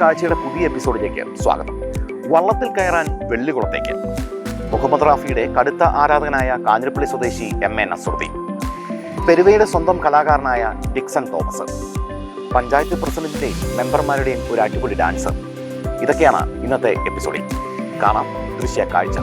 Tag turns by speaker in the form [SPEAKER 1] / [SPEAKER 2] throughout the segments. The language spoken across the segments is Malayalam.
[SPEAKER 1] കാഴ്ചയുടെ പുതിയ എപ്പിസോഡിലേക്ക് സ്വാഗതം. വള്ളത്തിൽ കയറാൻ വെള്ളിക്കുളത്തേക്ക് മുഹമ്മദ് റാഫിയുടെ കടുത്ത ആരാധകനായ കാഞ്ഞിരപ്പള്ളി സ്വദേശി എം എ നസുറുദ്ദീൻ. പെരുവയുടെ സ്വന്തം കലാകാരനായ ഡിക്സൺ തോമസ്. പഞ്ചായത്ത് പ്രസിഡന്റിന്റെയും മെമ്പർമാരുടെയും ഒരു അടിപൊളി ഡാൻസർ ഇതൊക്കെയാണ് ഇന്നത്തെ എപ്പിസോഡിൽ. കാണാം ദൃശ്യ കാഴ്ച.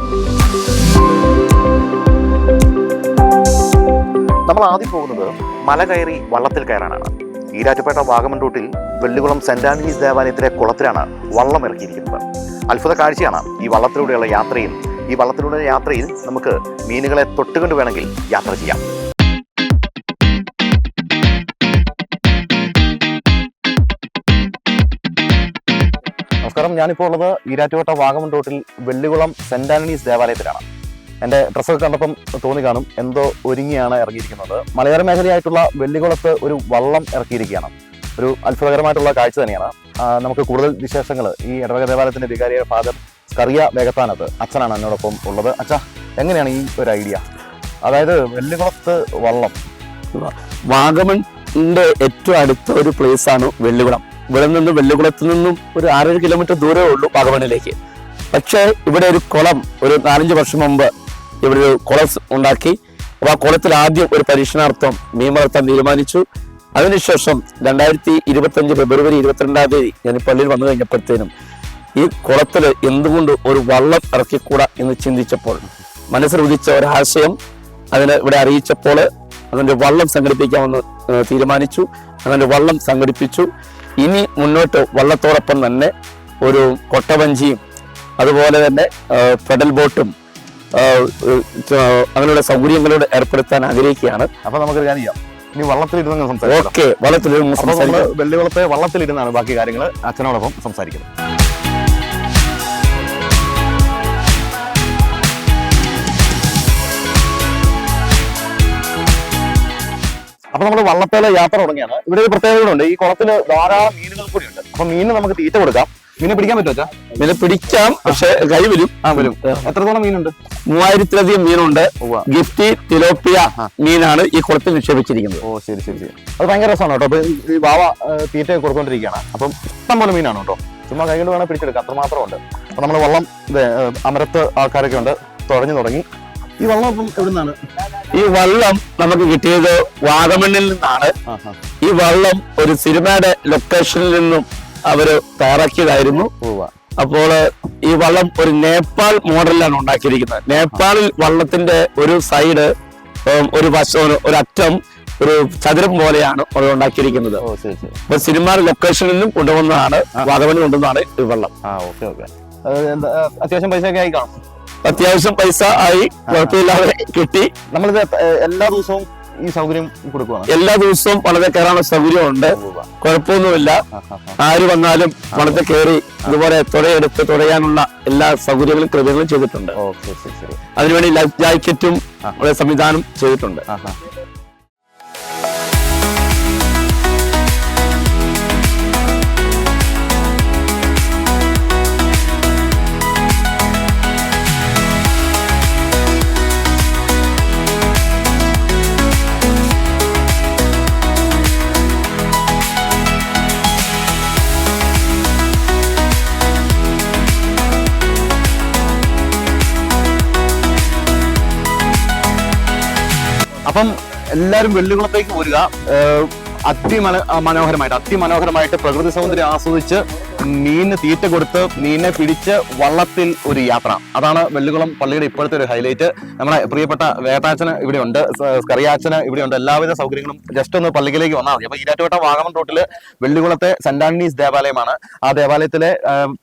[SPEAKER 1] നമ്മൾ ആദ്യം പോകുന്നത് മല കയറി വള്ളത്തിൽ കയറാനാണ്. ഈരാറ്റുപേട്ട വാഗമൺ റൂട്ടിൽ വെള്ളികുളം സെന്റ് ആന്റണീസ് ദേവാലയത്തിലെ കുളത്തിലാണ് വള്ളം ഇറക്കിയിരിക്കുന്നത്. അത്ഭുത കാഴ്ചയാണ് ഈ വള്ളത്തിലൂടെയുള്ള യാത്രയും. ഈ വള്ളത്തിലൂടെ യാത്രയിൽ നമുക്ക് മീനുകളെ തൊട്ടുകൊണ്ട് വേണമെങ്കിൽ യാത്ര ചെയ്യാം. നമസ്കാരം. ഞാനിപ്പോൾ ഉള്ളത് ഈരാറ്റുപേട്ട വാഗമൺ റൂട്ടിൽ വെള്ളികുളം സെന്റ് ആന്റണീസ് ദേവാലയത്തിലാണ്. എന്റെ ഡ്രസ്സൊക്കെ കണ്ടപ്പം തോന്നി കാണും എന്തോ ഒരുങ്ങിയാണ് ഇറങ്ങിയിരിക്കുന്നത്. മലയോര മേഖലയായിട്ടുള്ള വെള്ളികുളത്ത് ഒരു വള്ളം ഇറക്കിയിരിക്കുകയാണ്. ഒരു അത്ഭുതകരമായിട്ടുള്ള കാഴ്ച തന്നെയാണ്. നമുക്ക് കൂടുതൽ വിശേഷങ്ങൾ ഈ ഇടവക ദേവാലയത്തിന്റെ വികാരിയുടെ ഫാദർ സ്കറിയ വേഗത്താനത്ത് അച്ഛനാണ് എന്നോടൊപ്പം ഉള്ളത്. അച്ഛാ എങ്ങനെയാണ് ഈ ഒരു ഐഡിയ? അതായത് വെള്ളികുളത്ത് വള്ളം.
[SPEAKER 2] വാഗമണിന്റെ ഏറ്റവും അടുത്ത ഒരു പ്ലേസ് ആണ് വെള്ളികുളം. ഇവിടെ നിന്ന് വെള്ളികുളത്ത് നിന്നും ഒരു ആറേഴ് കിലോമീറ്റർ ദൂരമേ ഉള്ളൂ വാഗമണിലേക്ക് പക്ഷേ ഇവിടെ ഒരു കുളം ഒരു നാലഞ്ച് വർഷം മുമ്പ് ഇവിടെ ഒരു കുളം ഉണ്ടാക്കി. അപ്പൊ ആ കുളത്തിൽ ആദ്യം ഒരു പരീക്ഷണാർത്ഥം മീൻ വളർത്താൻ തീരുമാനിച്ചു. അതിനുശേഷം രണ്ടായിരത്തി ഇരുപത്തി അഞ്ച് ഫെബ്രുവരി ഇരുപത്തിരണ്ടാം തീയതി ഞാൻ പള്ളിയിൽ വന്നു കഴിഞ്ഞപ്പോഴത്തേനും ഈ കുളത്തിൽ എന്തുകൊണ്ട് ഒരു വള്ളം ഇറക്കിക്കൂടാ എന്ന് ചിന്തിച്ചപ്പോൾ മനസ്സിൽ ഉദിച്ച ഒരു ഒരാശയം അതിന് ഇവിടെ അറിയിച്ചപ്പോൾ അതിന്റെ വള്ളം സംഘടിപ്പിക്കാമെന്ന് തീരുമാനിച്ചു. അങ്ങനെ വള്ളം സംഘടിപ്പിച്ചു. ഇനി മുന്നോട്ട് വള്ളത്തോടൊപ്പം തന്നെ ഒരു കൊട്ടവഞ്ചിയും അതുപോലെ തന്നെ ഫെഡൽ ബോട്ടും അങ്ങനെയുള്ള സൗകര്യങ്ങളോട് ഏർപ്പെടുത്താൻ ആഗ്രഹിക്കുകയാണ്.
[SPEAKER 1] അപ്പൊ നമുക്ക് കാര്യം ചെയ്യാം. ഇനി വള്ളത്തിലിരുന്ന് സംസാരിക്കാം.
[SPEAKER 2] ഓക്കെ
[SPEAKER 1] വള്ളത്തിലിരുന്നാണ് ബാക്കി കാര്യങ്ങൾ അച്ഛനോടൊപ്പം സംസാരിക്കുന്നത്. അപ്പൊ നമ്മൾ വള്ളത്തേലെ യാത്ര തുടങ്ങിയാണ്. ഇവിടെ ഒരു പ്രത്യേകതകളുണ്ട് ഈ കുളത്തിൽ ധാരാളം മീനുകൾ കൂടിയുണ്ട്. അപ്പൊ മീനിന് നമുക്ക് തീറ്റ കൊടുക്കാം. മീനെ പിടിക്കാൻ പറ്റുമോ അച്ഛാ?
[SPEAKER 2] മീനെ പിടിക്കാം പക്ഷെ കൈ വരും
[SPEAKER 1] ആ വരും. എത്രത്തോളം മീനുണ്ട്?
[SPEAKER 2] മൂവായിരത്തിലധികം മീനുണ്ട്. ഗിഫ്റ്റി തിലോപ്പിയ മീനാണ് ഈ കുളത്തിൽ നിക്ഷേപിച്ചിരിക്കുന്നത്.
[SPEAKER 1] ഓ ശരി ശരി ശരി. അത് ഭയങ്കര രസമാണ് കേട്ടോ. അപ്പൊ ഈ വാവ തീറ്റ കൊടുത്തോണ്ടിരിക്കുകയാണ്. അപ്പം ഇഷ്ടം പോലെ മീനാണ് കേട്ടോ. ചുമ്മാ കൈകൊണ്ട് വേണം പിടിച്ചെടുക്കാം. അത്രമാത്രം ഉണ്ട് അപ്പൊ നമ്മൾ വള്ളം അമരത്ത് ആൾക്കാരൊക്കെ ഉണ്ട്. തുഴഞ്ഞു തുടങ്ങി. ഈ വള്ളം അപ്പം എവിടുന്നാണ്?
[SPEAKER 2] ഈ വള്ളം നമുക്ക് കിട്ടിയത് വാഗമണ്ണിൽ നിന്നാണ്. ഈ വള്ളം ഒരു സിനിമയുടെ ലൊക്കേഷനിൽ നിന്നും അവർ തയ്യാറാക്കിയതായിരുന്നു. അപ്പോൾ ഈ വള്ളം ഒരു നേപ്പാൾ മോഡലിലാണ് ഉണ്ടാക്കിയിരിക്കുന്നത്. നേപ്പാളിൽ വള്ളത്തിന്റെ ഒരു സൈഡ് ഒരു വശം ഒരു അറ്റം ഒരു ചതുരം പോലെയാണ് അവർ ഉണ്ടാക്കിയിരിക്കുന്നത്. അപ്പൊ സിനിമ ലൊക്കേഷനിൽ നിന്നും കൊണ്ടുവന്നതാണ് വാഗമണിൽ കൊണ്ടുവന്നതാണ് ഈ വള്ളം.
[SPEAKER 1] അത്യാവശ്യം പൈസ ഒക്കെ ആയി കാണും
[SPEAKER 2] അത്യാവശ്യം പൈസ ആയി കുഴപ്പമില്ലാതെ കിട്ടി.
[SPEAKER 1] നമ്മളിത് എല്ലാ ദിവസവും ഈ സൗകര്യം കൊടുക്കുകയാണ്
[SPEAKER 2] എല്ലാ ദിവസവും വളരെ കയറാനുള്ള സൗകര്യമുണ്ട്. കുഴപ്പമൊന്നുമില്ല. ആര് വന്നാലും വളരെ കയറി അതുപോലെ തുഴയെടുത്ത് തുഴയാനുള്ള എല്ലാ സൗകര്യങ്ങളും കൃതികളും ചെയ്തിട്ടുണ്ട്. അതിനുവേണ്ടി ലൈഫ് ജാക്കറ്റും സംവിധാനം ചെയ്തിട്ടുണ്ട്.
[SPEAKER 1] അപ്പം എല്ലാവരും വെള്ളികുളത്തേക്ക് പോരുക. അതിമന മനോഹരമായിട്ട് അതിമനോഹരമായിട്ട് പ്രകൃതി സൗന്ദര്യം ആസ്വദിച്ച് മീനിന് തീറ്റ കൊടുത്ത് മീനെ പിടിച്ച് വള്ളത്തിൽ ഒരു യാത്ര. അതാണ് വെള്ളികുളം പള്ളിയുടെ ഇപ്പോഴത്തെ ഒരു ഹൈലൈറ്റ് നമ്മുടെ പ്രിയപ്പെട്ട വേട്ടാച്ചന് ഇവിടെയുണ്ട് കറിയാച്ചന് ഇവിടെയുണ്ട് എല്ലാവിധ സൗകര്യങ്ങളും ജസ്റ്റ് ഒന്ന് പള്ളിയിലേക്ക് വന്നാൽ മതി. അപ്പൊ ഈരാറ്റുപേട്ട വാഗമൺ റോട്ടിൽ വെള്ളികുളത്തെ സെന്റ് ആന്റണീസ് ദേവാലയമാണ്. ആ ദേവാലയത്തിലെ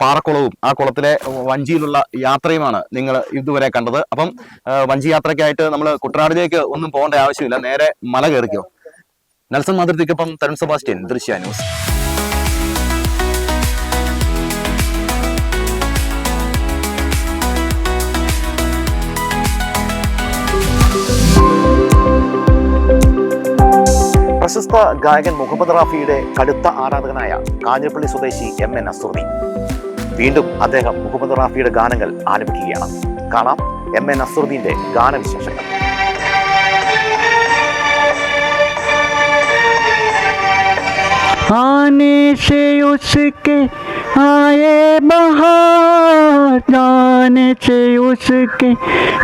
[SPEAKER 1] പാറക്കുളവും ആ കുളത്തിലെ വഞ്ചിയിലുള്ള യാത്രയുമാണ് നിങ്ങൾ ഇതുവരെ കണ്ടത്. അപ്പം വഞ്ചി യാത്രയ്ക്കായിട്ട് നമ്മൾ കുട്ടനാടിലേക്ക് ഒന്നും പോകേണ്ട ആവശ്യമില്ല. നേരെ മല കയറിക്കോ. നെൽസൺ മാതൃത്തിക്കൊപ്പം തരുൺ സെബാസ്റ്റ്യൻ ദൃശ്യ ന്യൂസ്. പ്രശസ്ത ഗായകൻ മുഹമ്മദ് റാഫിയുടെ കടുത്ത ആരാധകനായ കാഞ്ഞിരപ്പള്ളി സ്വദേശി എം എൻ അസുറുദ്ദീൻ വീണ്ടും അദ്ദേഹം മുഹമ്മദ് റാഫിയുടെ ഗാനങ്ങൾ ആലപിക്കുകയാണ്. കാണാം എം എൻ അസുറുദ്ദീന്റെ ഗാനവിശേഷങ്ങൾ.
[SPEAKER 3] آنے سے اس کے آئے بہار، جانے سے اس کے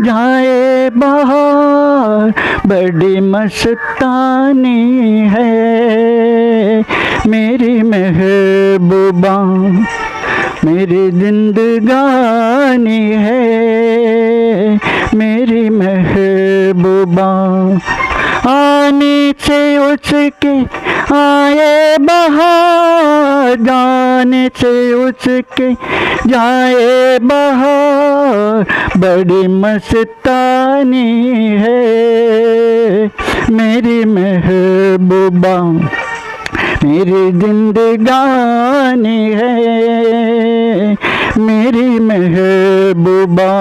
[SPEAKER 3] جائے بہار، بڑی مستانی ہے میری محبوبہ، میری زندگانی ہے میری محبوبہ۔ آنے سے اس کے آئے بہا جان سے اس کے جائے بہا بڑی مستانی ہے میری محبوبہ، میری زندگانی ہے میری محبوبہ۔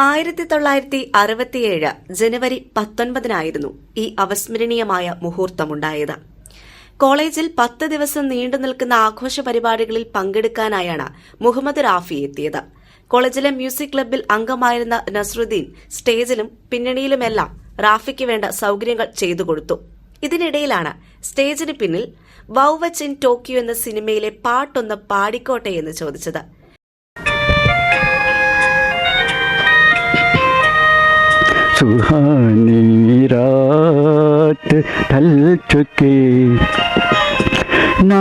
[SPEAKER 4] ആയിരത്തി തൊള്ളായിരത്തി അറുപത്തിയേഴ് ജനുവരി പത്തൊൻപതിനായിരുന്നു ഈ അവസ്മരണീയമായ മുഹൂർത്തമുണ്ടായത്. കോളേജിൽ പത്ത് ദിവസം നീണ്ടു നിൽക്കുന്ന ആഘോഷ പരിപാടികളിൽ പങ്കെടുക്കാനായാണ് മുഹമ്മദ് റാഫി എത്തിയത്. കോളേജിലെ മ്യൂസിക് ക്ലബിൽ അംഗമായിരുന്ന നസറുദ്ദീൻ സ്റ്റേജിലും പിന്നണിയിലുമെല്ലാം റാഫിക്ക് വേണ്ട സൗകര്യങ്ങൾ ചെയ്തു കൊടുത്തു. ഇതിനിടയിലാണ് സ്റ്റേജിന് പിന്നിൽ വൗവച്ച് ഇൻ ടോക്കിയോ എന്ന സിനിമയിലെ പാട്ടൊന്ന് പാടിക്കോട്ടെ എന്ന് ചോദിച്ചത്.
[SPEAKER 3] سہانی رات ڈھل چکی نہ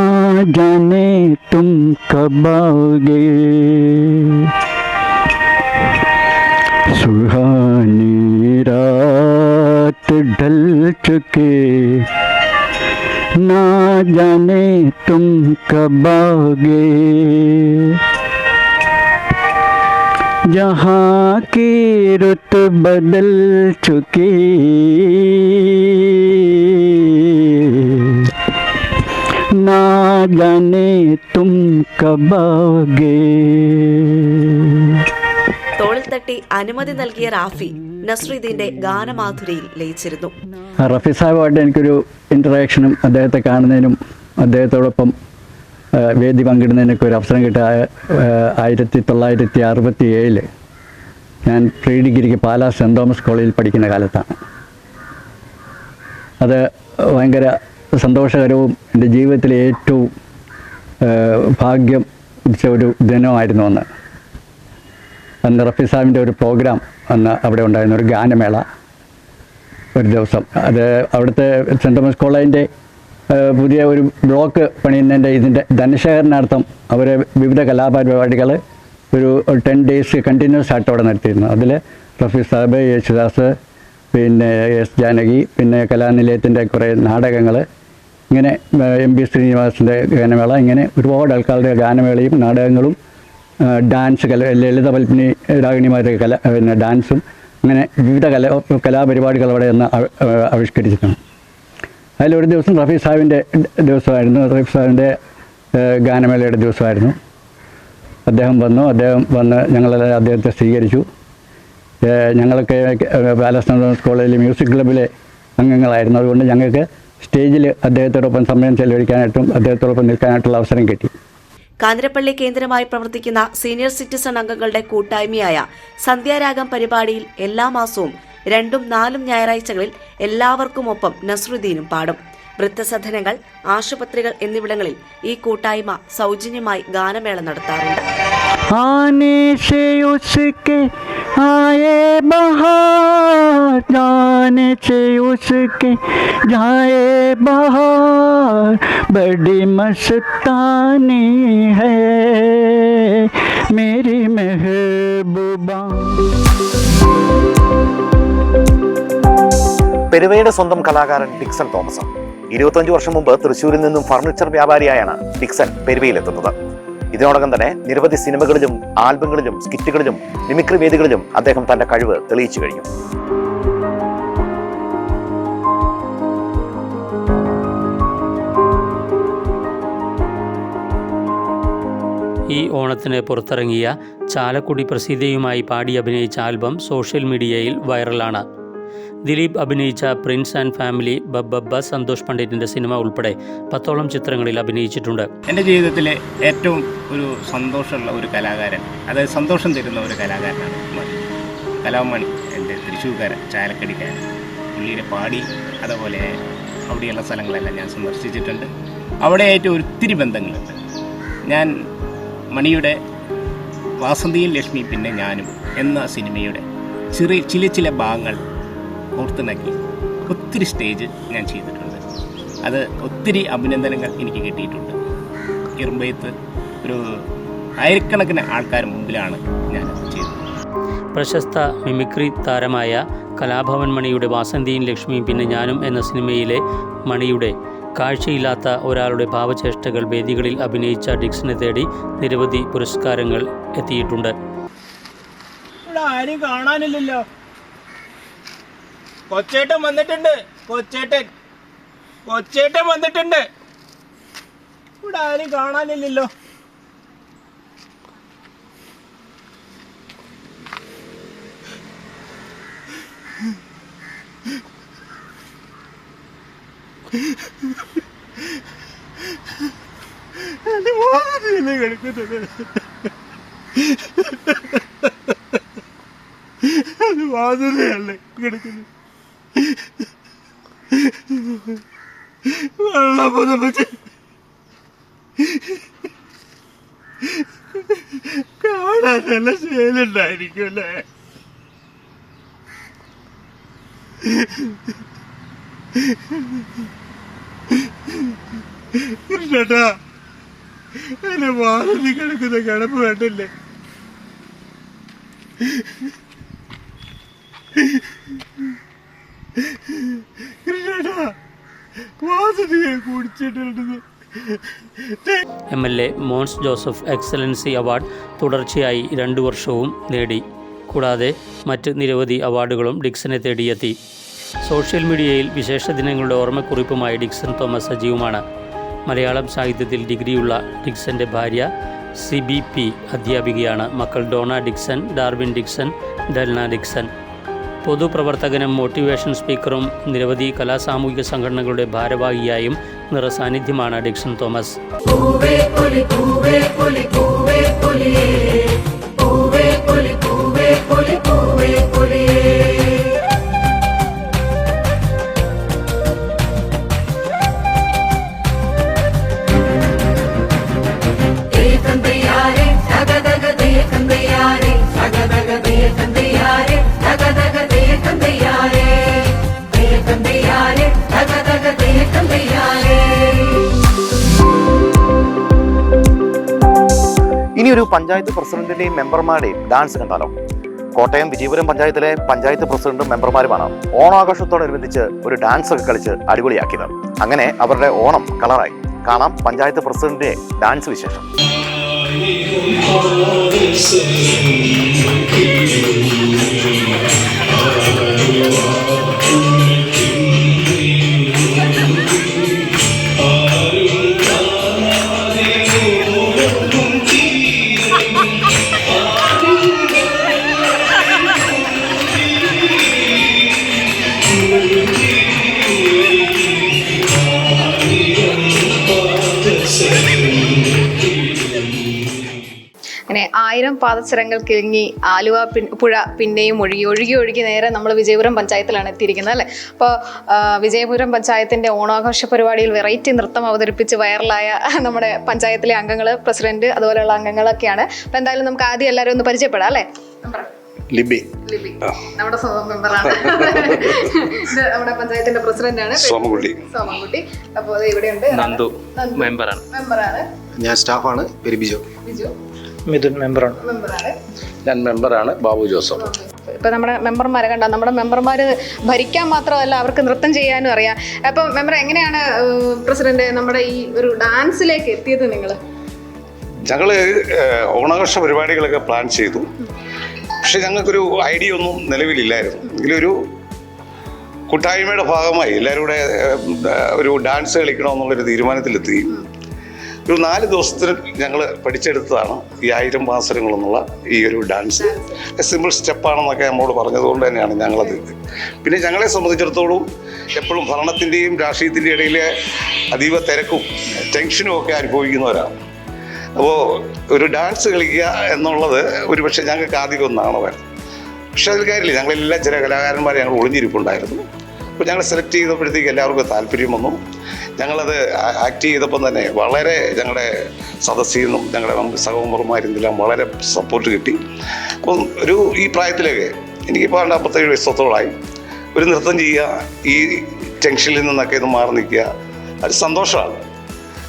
[SPEAKER 3] جانے تم کب گے سہانی رات ڈھل چکے نہ جانے تم کب گے जहाँ की रुत बदल चुकी ना जाने तुम कब आओगे
[SPEAKER 4] തോളിൽ തട്ടി അനുമതി നൽകിയ റാഫി നസ്രുദ്ദീന്റെ ഗാനമാധുരിയിൽ ലയിച്ചിരുന്നു
[SPEAKER 3] റഫി സാഹിബായിട്ട് എനിക്കൊരു ഇൻറ്ററാക്ഷനും അദ്ദേഹത്തെ കാണുന്നതിനും അദ്ദേഹത്തോടൊപ്പം ആ, വേദി പങ്കിടുന്നതിനൊക്കെ ഒരു അവസരം കിട്ടിയ ആയിരത്തി തൊള്ളായിരത്തി അറുപത്തി ഏഴിൽ ഞാൻ പ്രീ ഡിഗ്രിക്ക് പാലാ സെന്റ് തോമസ് കോളേജിൽ പഠിക്കുന്ന കാലത്താണ്. അത് ഭയങ്കര സന്തോഷകരവും എന്റെ ജീവിതത്തിലെ ഏറ്റവും ഭാഗ്യം പിടിച്ച ഒരു ദിനമായിരുന്നു അന്ന്. അന്ന് റഫി സാഹിബിന്റെ ഒരു പ്രോഗ്രാം അന്ന് അവിടെ ഉണ്ടായിരുന്നു ഒരു ഗാനമേള ഒരു ദിവസം. അത് അവിടുത്തെ സെന്റ് തോമസ് കോളേജിന്റെ പുതിയ ഒരു ബ്ലോക്ക് പണിയുന്നതിന്റെ ഇതിന്റെ ധനശേഖരണാർത്ഥം അവർ വിവിധ കലാപരിപാടികൾ ഒരു ടെൻ ഡേയ്സ് കണ്ടിന്യൂസ് ആയിട്ട് അവിടെ നടത്തിയിരുന്നു. അതിൽ റഫീ സാബ് യേശുദാസ് പിന്നെ എസ് ജാനകി പിന്നെ കലാനിലയത്തിന്റെ കുറേ നാടകങ്ങൾ ഇങ്ങനെ എം പി ശ്രീനിവാസിന്റെ ഗാനമേള ഇങ്ങനെ ഒരുപാട് ആൾക്കാരുടെ ഗാനമേളയും നാടകങ്ങളും ഡാൻസ് കല ലളിത പത്മിനി രാഗിണിമാരുടെ കല പിന്നെ ഡാൻസും അങ്ങനെ വിവിധ കല കലാപരിപാടികൾ അവിടെ നിന്ന് ആവിഷ്കരിച്ചിട്ടുണ്ട്. അതിലൊരു ദിവസം റഫീ സാഹിബിന്റെ ദിവസമായിരുന്നു. റഫീ സാഹിബിന്റെ ഗാനമേളയുടെ ദിവസമായിരുന്നു. അദ്ദേഹം വന്നു. അദ്ദേഹം വന്ന് ഞങ്ങളെല്ലാം അദ്ദേഹത്തെ സ്വീകരിച്ചു. ഞങ്ങളൊക്കെ പാലസ് കോളേജിലെ മ്യൂസിക് ക്ലബിലെ അംഗങ്ങളായിരുന്നു. അതുകൊണ്ട് ഞങ്ങൾക്ക് സ്റ്റേജിൽ അദ്ദേഹത്തോടൊപ്പം സമയം ചെലവഴിക്കാനായിട്ടും അദ്ദേഹത്തോടൊപ്പം നിൽക്കാനായിട്ടുള്ള അവസരം കിട്ടി.
[SPEAKER 4] കാഞ്ഞിരപ്പള്ളി കേന്ദ്രമായി പ്രവർത്തിക്കുന്ന സീനിയർ സിറ്റിസൺ അംഗങ്ങളുടെ കൂട്ടായ്മയായ സന്ധ്യാരാഗം പരിപാടിയിൽ എല്ലാ മാസവും രണ്ടും നാലും ഞായറാഴ്ചകളിൽ എല്ലാവർക്കുമൊപ്പം നസ്രുദ്ദീനും പാടും വൃദ്ധസദനങ്ങൾ ആശുപത്രികൾ എന്നിവിടങ്ങളിൽ ഈ കൂട്ടായ്മ സൗജന്യമായി ഗാനമേള നടത്താറുണ്ട്
[SPEAKER 3] आने से उसके आए बहार जाने से उसके जाए बहार बड़ी मस्तानी है मेरी महबूबा
[SPEAKER 1] പെരുവയുടെ സ്വന്തം കലാകാരൻ ഡിക്സൺ തോമസ്. ഇരുപത്തഞ്ച് വർഷം മുമ്പ് തൃശ്ശൂരിൽ നിന്നും ഫർണിച്ചർ വ്യാപാരിയായാണ് ഡിക്സൺ പെരുവയിലെത്തുന്നത്. ഇതിനോടകം തന്നെ നിരവധി സിനിമകളിലും ആൽബങ്ങളിലും സ്കിറ്റുകളിലും മിമിക്രി വേദികളിലും അദ്ദേഹം തന്റെ കഴിവ് തെളിയിച്ചു കഴിഞ്ഞു.
[SPEAKER 5] ഈ ഓണത്തിന് പുറത്തിറങ്ങിയ ചാലക്കുടി പ്രസിദ്ധിയുമായി പാടി അഭിനയിച്ച ആൽബം സോഷ്യൽ മീഡിയയിൽ വൈറലാണ്. ദിലീപ് അഭിനയിച്ച പ്രിൻസ് ആൻഡ് ഫാമിലി ബബ്ബ സന്തോഷ് പണ്ഡിറ്റിന്റെ സിനിമ ഉൾപ്പെടെ പത്തോളം ചിത്രങ്ങളിൽ അഭിനയിച്ചിട്ടുണ്ട്.
[SPEAKER 6] എന്റെ ജീവിതത്തിലെ ഏറ്റവും ഒരു സന്തോഷമുള്ള ഒരു കലാകാരൻ അതായത് സന്തോഷം തരുന്ന ഒരു കലാകാരനാണ് മണി കലാമണി എന്റെ തൃശ്ശൂർക്കാരൻ ചാലക്കടിക്കാരൻ. പുള്ളിയുടെ പാടി അതുപോലെ അവിടെയുള്ള സ്ഥലങ്ങളെല്ലാം ഞാൻ സന്ദർശിച്ചിട്ടുണ്ട്. അവിടെയായിട്ട് ഒത്തിരി ബന്ധങ്ങളുണ്ട്. ഞാൻ മണിയുടെ വാസന്തിയും ലക്ഷ്മി പിന്നെ ഞാനും എന്ന സിനിമയുടെ ചെറിയ ചില ചില ഭാഗങ്ങൾ ഓർത്തിണക്കി ഒത്തിരി സ്റ്റേജ് ഞാൻ ചെയ്തിട്ടുണ്ട്. അത് ഒത്തിരി അഭിനന്ദനങ്ങൾ എനിക്ക് കിട്ടിയിട്ടുണ്ട്. ഇറുമ്പയത്ത് ഒരു ആയിരക്കണക്കിന് ആൾക്കാർ മുമ്പിലാണ് ഞാൻ ചെയ്തത്.
[SPEAKER 5] പ്രശസ്ത മിമിക്രി താരമായ കലാഭവൻ മണിയുടെ വാസന്തിയും ലക്ഷ്മിയും പിന്നെ ഞാനും എന്ന സിനിമയിലെ മണിയുടെ കാഴ്ചയില്ലാത്ത ഒരാളുടെ ഭാവചേഷ്ടകൾ വേദികളിൽ അഭിനയിച്ച ഡിക്സിനെ തേടി നിരവധി പുരസ്കാരങ്ങൾ എത്തിയിട്ടുണ്ട്.
[SPEAKER 7] ആരും കാണാനില്ലല്ലോ. കൊച്ചേട്ടൻ വന്നിട്ടുണ്ട്. കൊച്ചേട്ടൻ. കൊച്ചേട്ടൻ വന്നിട്ടുണ്ട്. ഇവിടെ ആരും കാണാനില്ലല്ലോ. അത് വാതുതയല്ലേ കിടക്കുന്നത് വെള്ളം പുതപ്പിച്ച് കാണാൻ നല്ല ശേലുണ്ടായിരിക്കും അല്ലേ? കൃഷ്ണേട്ടാ എന്നെ വാതിൽ കിടക്കുന്ന കിടപ്പ് വേണ്ടില്ലേ കൃഷ്ണേട്ടാ
[SPEAKER 5] M L A Mons Joseph excellency award തുടർച്ചയായി രണ്ടു വർഷവും നേടി. കൂടാതെ മറ്റ് നിരവധി അവാർഡുകളും ഡിക്സനെ തേടിയെത്തി. സോഷ്യൽ മീഡിയയിൽ വിശേഷ ദിനങ്ങളുടെ ഓർമ്മക്കുറിപ്പുമായി ഡിക്സൺ തോമസ് സജീവമാണ്. മലയാളം സാഹിത്യത്തിൽ ഡിഗ്രിയുള്ള ഡിക്സന്റെ ഭാര്യ സി ബി പി അധ്യാപികയാണ് മക്കൾ Dona Dixon Darwin Dixon Delna Dixon. പൊതുപ്രവർത്തകനും motivation സ്പീക്കറും നിരവധി കലാസാമൂഹിക സംഘടനകളുടെ ഭാരവാഹിയായും നിറസാന്നിധ്യമാണ് ഡിക്സൺ തോമസ്.
[SPEAKER 1] ഇനി ഒരു പഞ്ചായത്ത് പ്രസിഡന്റിന്റെയും മെമ്പർമാരുടെയും ഡാൻസ് കണ്ടാലോ? കോട്ടയം വിജയപുരം പഞ്ചായത്തിലെ പഞ്ചായത്ത് പ്രസിഡന്റും മെമ്പർമാരുമാണ് ഓണാഘോഷത്തോടനുബന്ധിച്ച് ഒരു ഡാൻസ് ഒക്കെ കളിച്ച് അടിപൊളിയാക്കിയത്. അങ്ങനെ അവരുടെ ഓണം കളറായി. കാണാം പഞ്ചായത്ത് പ്രസിഡന്റിന്റെ ഡാൻസ് വിശേഷം.
[SPEAKER 8] ആയിരം പാദസരങ്ങൾ കിഴങ്ങി ആലുവ പിൻ പുഴ പിന്നെയും ഒഴുകി ഒഴുകി ഒഴുകി നേരെ നമ്മൾ വിജയപുരം പഞ്ചായത്തിലാണ് എത്തിയിരിക്കുന്നത് അല്ലേ? അപ്പോൾ വിജയപുരം പഞ്ചായത്തിന്റെ ഓണാഘോഷ പരിപാടിയിൽ വെറൈറ്റി നൃത്തം അവതരിപ്പിച്ച് വൈറലായ നമ്മുടെ പഞ്ചായത്തിലെ അംഗങ്ങൾ പ്രസിഡന്റ് അതുപോലെയുള്ള അംഗങ്ങളൊക്കെയാണ്. അപ്പം എന്തായാലും നമുക്ക് ആദ്യം എല്ലാവരും ഒന്ന് പരിചയപ്പെടാം അല്ലേ?
[SPEAKER 9] ലിബി.
[SPEAKER 8] ലിബി. നമ്മുടെ സ്വന്തം മെമ്പറാണ്. നമ്മുടെ പഞ്ചായത്തിന്റെ പ്രസിഡന്റ് ആണ്
[SPEAKER 9] സോമകുട്ടി
[SPEAKER 8] സോമൻകുട്ടി. അപ്പോൾ ഇവിടെയുണ്ട്.
[SPEAKER 10] നന്ദു മെമ്പറാണ്.
[SPEAKER 8] മെമ്പറാണ്.
[SPEAKER 9] ഞാൻ സ്റ്റാഫാണ്. ബിജോ.
[SPEAKER 8] ബിജു.
[SPEAKER 7] മിഥുൻ മെമ്പറാണ്.
[SPEAKER 2] ഞാൻ മെമ്പറാണ് ബാബു ജോസഫ്.
[SPEAKER 8] ഇപ്പൊ നമ്മുടെ മെമ്പർമാരെ കണ്ട നമ്മുടെ മെമ്പർമാർ ഭരിക്കാൻ മാത്രമല്ല അവർക്ക് നൃത്തം ചെയ്യാനും അറിയാം. അപ്പൊ മെമ്പർ എങ്ങനെയാണ് പ്രസിഡന്റ് നമ്മുടെ ഈ ഒരു ഡാൻസിലേക്ക് എത്തിയത് നിങ്ങൾ
[SPEAKER 9] ഞങ്ങൾ ഓണാഘോഷ പരിപാടികളൊക്കെ പ്ലാൻ ചെയ്തു. പക്ഷെ ഞങ്ങൾക്കൊരു ഐഡിയ ഒന്നും നിലവിലില്ലായിരുന്നു. എങ്കിലൊരു കൂട്ടായ്മയുടെ ഭാഗമായി എല്ലാവരും കൂടെ ഒരു ഡാൻസ് കളിക്കണമെന്നുള്ളൊരു തീരുമാനത്തിലെത്തുകയും ഒരു നാല് ദിവസത്തിന് ഞങ്ങൾ പഠിച്ചെടുത്തതാണ് ഈ ആയിരം പാസരങ്ങൾ എന്നുള്ള ഈ ഒരു ഡാൻസ് സിമ്പിൾ സ്റ്റെപ്പാണെന്നൊക്കെ നമ്മളോട് പറഞ്ഞതുകൊണ്ട് തന്നെയാണ് ഞങ്ങളത്. പിന്നെ ഞങ്ങളെ സംബന്ധിച്ചിടത്തോളം എപ്പോഴും ഭരണത്തിന്റെയും രാഷ്ട്രീയത്തിന്റെയും ഇടയിലെ അതീവ തിരക്കും ടെൻഷനും ഒക്കെ അനുഭവിക്കുന്നവരാണ്. അപ്പോൾ ഒരു ഡാൻസ് കളിക്കുക എന്നുള്ളത് ഒരു പക്ഷേ ഞങ്ങൾക്ക് ആദ്യം ഒന്നാണ് വരുന്നത് പക്ഷെ അതിൽ കാര്യമില്ല. ഞങ്ങളെല്ലാം ചില കലാകാരന്മാരെ ഞങ്ങൾ ഒളിഞ്ഞിരിപ്പുണ്ടായിരുന്നു. അപ്പോൾ ഞങ്ങൾ സെലക്ട് ചെയ്തപ്പോഴത്തേക്ക് എല്ലാവർക്കും താല്പര്യം വന്നു. ഞങ്ങളത് ആക്ട് ചെയ്തപ്പം തന്നെ വളരെ ഞങ്ങളുടെ സദസ്സിൽ നിന്നും ഞങ്ങളുടെ സഹോദരന്മാരിൽ നിന്നെല്ലാം വളരെ സപ്പോർട്ട് കിട്ടി. അപ്പം ഒരു ഈ പ്രായത്തിലൊക്കെ എനിക്കിപ്പോൾ അമ്പത്തേഴ് വയസ്സത്തോളമായി ഒരു നൃത്തം ചെയ്യുക ഈ ടെൻഷനിൽ നിന്നൊക്കെ ഇത് മാറി നിൽക്കുക അത് സന്തോഷമാണ്.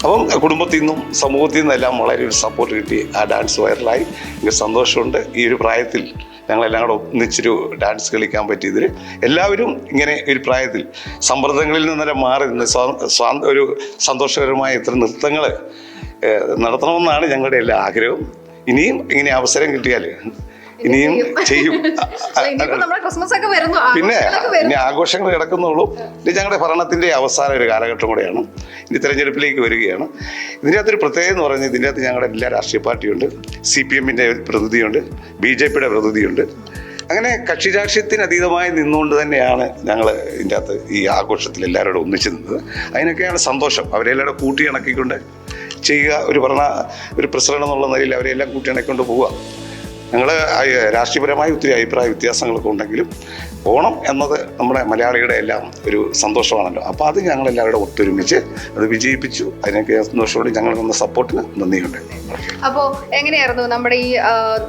[SPEAKER 9] അപ്പം കുടുംബത്തിൽ നിന്നും സമൂഹത്തിൽ നിന്നും എല്ലാം വളരെ ഒരു സപ്പോർട്ട് കിട്ടി. ആ ഡാൻസ് വൈറലായി എനിക്ക് സന്തോഷമുണ്ട്. ഈ ഒരു പ്രായത്തിൽ ഞങ്ങളെല്ലാം കൂടെ ഒന്നിച്ചൊരു ഡാൻസ് കളിക്കാൻ പറ്റിയതിൽ എല്ലാവരും ഇങ്ങനെ ഒരു പ്രായത്തിൽ സമ്മർദ്ദങ്ങളിൽ നിന്നെല്ലാം മാറി നിന്ന് ഒരു സന്തോഷകരമായ ഇത്തരം നൃത്തങ്ങൾ നടത്തണമെന്നാണ് ഞങ്ങളുടെ എല്ലാ ആഗ്രഹവും. ഇനിയും ഇങ്ങനെ അവസരം കിട്ടിയാൽ ഇനിയും ചെയ്യും.
[SPEAKER 8] ക്രിസ്മസ് ഒക്കെ വരുന്നു.
[SPEAKER 9] പിന്നെ. ഇനി ആഘോഷങ്ങൾ കിടക്കുന്നുള്ളൂ. ഇനി ഞങ്ങളുടെ ഭരണത്തിന്റെ അവസാന ഒരു കാലഘട്ടം കൂടെയാണ്. ഇനി തെരഞ്ഞെടുപ്പിലേക്ക് വരികയാണ്. ഇതിന്റെ അകത്തൊരു പ്രത്യേകത എന്ന് പറഞ്ഞാൽ ഇതിന്റെ അകത്ത് ഞങ്ങളുടെ എല്ലാ രാഷ്ട്രീയ പാർട്ടിയുണ്ട്. സി പി എമ്മിന്റെ പ്രതിനിധിയുണ്ട്. ബി ജെ പിയുടെ പ്രതിനിധിയുണ്ട്. അങ്ങനെ കക്ഷി രാഷ്ട്രീയത്തിന് അതീതമായി നിന്നുകൊണ്ട് തന്നെയാണ് ഞങ്ങൾ ഇതിന്റെ അകത്ത് ഈ ആഘോഷത്തിൽ എല്ലാവരോടും ഒന്നിച്ച് നിന്നത്. അതിനൊക്കെയാണ് സന്തോഷം. അവരെല്ലാവരും കൂട്ടി ഇണക്കിക്കൊണ്ട് ചെയ്യുക. ഒരു ഭരണ ഒരു പ്രസിഡന്റ് എന്നുള്ള നിലയിൽ അവരെല്ലാം കൂട്ടി ഇണക്കിക്കൊണ്ട് പോവുക. ഞങ്ങൾ രാഷ്ട്രീയപരമായ ഒത്തിരി അഭിപ്രായ വ്യത്യാസങ്ങളൊക്കെ ഉണ്ടെങ്കിലും ഓണം എന്നത് നമ്മുടെ മലയാളിയുടെ എല്ലാം ഒരു സന്തോഷമാണല്ലോ. അപ്പോൾ അത് ഞങ്ങൾ എല്ലാവരും ഒത്തൊരുമിച്ച് അത് വിജയിപ്പിച്ചു. അതിനൊക്കെ സന്തോഷത്തോടെ ഞങ്ങൾ തന്ന സപ്പോർട്ടിന് നന്ദിയുണ്ട്.
[SPEAKER 8] അപ്പോൾ എങ്ങനെയായിരുന്നു നമ്മുടെ ഈ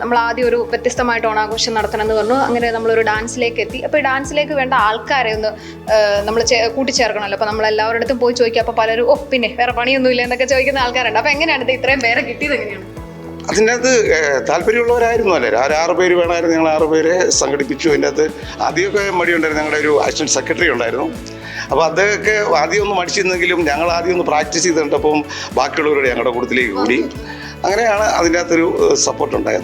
[SPEAKER 8] നമ്മൾ ആദ്യം ഒരു വ്യത്യസ്തമായിട്ട് ഓണാഘോഷം നടത്തണം എന്ന് പറഞ്ഞു. അങ്ങനെ നമ്മളൊരു ഡാൻസിലേക്ക് എത്തി. അപ്പോൾ ഈ ഡാൻസിലേക്ക് വേണ്ട ആൾക്കാരെ ഒന്ന് നമ്മൾ കൂട്ടിച്ചേർക്കണമല്ലോ. അപ്പോൾ നമ്മൾ എല്ലാവരുടെ അടുത്തും പോയി ചോദിക്കുക അപ്പോൾ പലരും ഓ പിന്നെ വേറെ പണിയൊന്നുമില്ല എന്നൊക്കെ ചോദിക്കുന്ന ആൾക്കാരുണ്ട്. അപ്പോൾ എങ്ങനെയാണ് ഇത് ഇത്രയും പേരെ കിട്ടിയത് എങ്ങനെയാണ്?
[SPEAKER 9] അതിനകത്ത് താല്പര്യമുള്ളവരായിരുന്നു അല്ലേ? ഒരു ആറ് പേര് വേണമായിരുന്നു ഞങ്ങൾ ആറ് പേരെ സംഘടിപ്പിച്ചു. അതിന്റെ അകത്ത് ആദ്യമൊക്കെ മടിയുണ്ടായിരുന്നു ഞങ്ങളുടെ ഒരു അസിസ്റ്റന്റ് സെക്രട്ടറി ഉണ്ടായിരുന്നു. അപ്പോൾ അദ്ദേഹമൊക്കെ ആദ്യം ഒന്ന് മടിച്ചിരുന്നെങ്കിലും ഞങ്ങൾ ആദ്യം ഒന്ന് പ്രാക്ടീസ് ചെയ്ത് കണ്ടപ്പം ബാക്കിയുള്ളവരുടെ ഞങ്ങളുടെ കൂട്ടത്തിലേക്ക് കൂടി. അങ്ങനെയാണ് അതിന്റെ അകത്തൊരു സപ്പോർട്ട് ഉണ്ടായത്